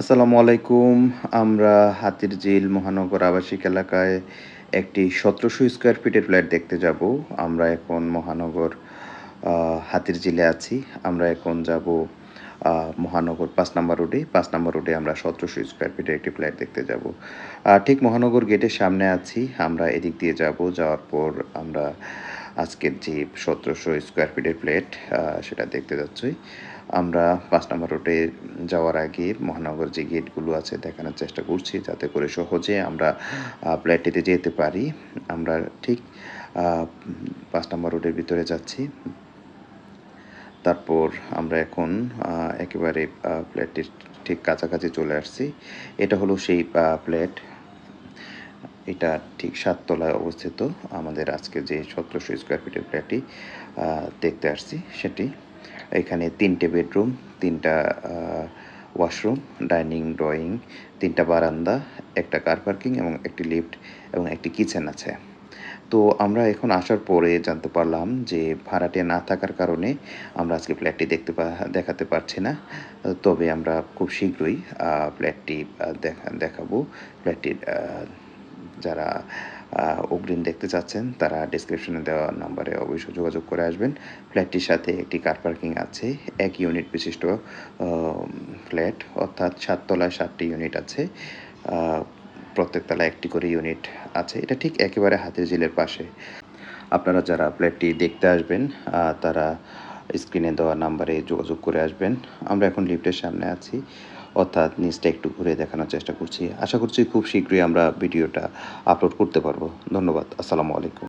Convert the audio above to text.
আসসালামু আলাইকুম। আমরা হাতির ঝিল মহানগর আবাসিক এলাকায় একটি সতেরোশো স্কোয়ার ফিটের ফ্ল্যাট দেখতে যাব। আমরা এখন মহানগর হাতির ঝিলে আছি। আমরা এখন যাব মহানগর পাঁচ নম্বর রোডে। পাঁচ নম্বর রোডে আমরা সতেরোশো স্কোয়ার ফিটের একটি ফ্ল্যাট দেখতে যাব। ঠিক মহানগর গেটের সামনে আছি। আমরা এদিক দিয়ে যাব। যাওয়ার পর আমরা আজকের যে সতেরোশো স্কোয়ার ফিটের ফ্ল্যাট সেটা দেখতে যাচ্ছি। আমরা পাঁচ নম্বর রোডে যাওয়ার আগে মহানগর যে গেটগুলো আছে দেখানোর চেষ্টা করছি যাতে করে সহজে আমরা ফ্ল্যাটটিতে যেতে পারি। আমরা ঠিক পাঁচ নম্বর রোডের ভিতরে যাচ্ছি। তারপর আমরা এখন একেবারে ফ্ল্যাটটির ঠিক কাছাকাছি চলে আসছি। এটা হলো সেই ফ্ল্যাট এটা ঠিক সাততলায় অবস্থিত। আমাদের আজকে যে সতেরোশো স্কোয়ার ফিটের ফ্ল্যাটটি দেখতে আসছি সেটি। এখানে তিনটে বেডরুম, তিনটা ওয়াশরুম, ডাইনিং, ড্রয়িং, তিনটা বারান্দা, একটা কার পার্কিং এবং একটি লিফট এবং একটি কিচেন আছে। তো আমরা এখন আসার পরে জানতে পারলাম যে ভাড়াটিয়া না থাকার কারণে আমরা আজকে ফ্ল্যাটটি দেখতে দেখাতে পারছি না। তবে আমরা খুব শীঘ্রই ফ্ল্যাটটি দেখা, দেখাবো। ফ্ল্যাটটির যারা অগ্রিম দেখতে চাচ্ছেন, তারা ডিসক্রিপশনে দেওয়া নাম্বারে অবশ্যই যোগাযোগ করে আসবেন। ফ্ল্যাটটির সাথে একটি কার পার্কিং আছে। এক ইউনিট বিশিষ্ট ফ্ল্যাট অর্থাৎ সাততলায় সাতটি ইউনিট আছে। প্রত্যেক তলায় একটি করে ইউনিট আছে। এটা ঠিক একেবারে হাতের ঝিলের পাশে। আপনারা যারা ফ্ল্যাটটি দেখতে আসবেন তারা স্ক্রিনে দেওয়া নাম্বারে যোগাযোগ করে আসবেন। আমরা এখন লিফটের সামনে আছি। অর্থাৎ নিচটা একটু ঘুরে দেখানোর চেষ্টা করছি। আশা করছি খুব শীঘ্রই আমরা ভিডিওটা আপলোড করতে পারব। ধন্যবাদ। আসসালামু আলাইকুম।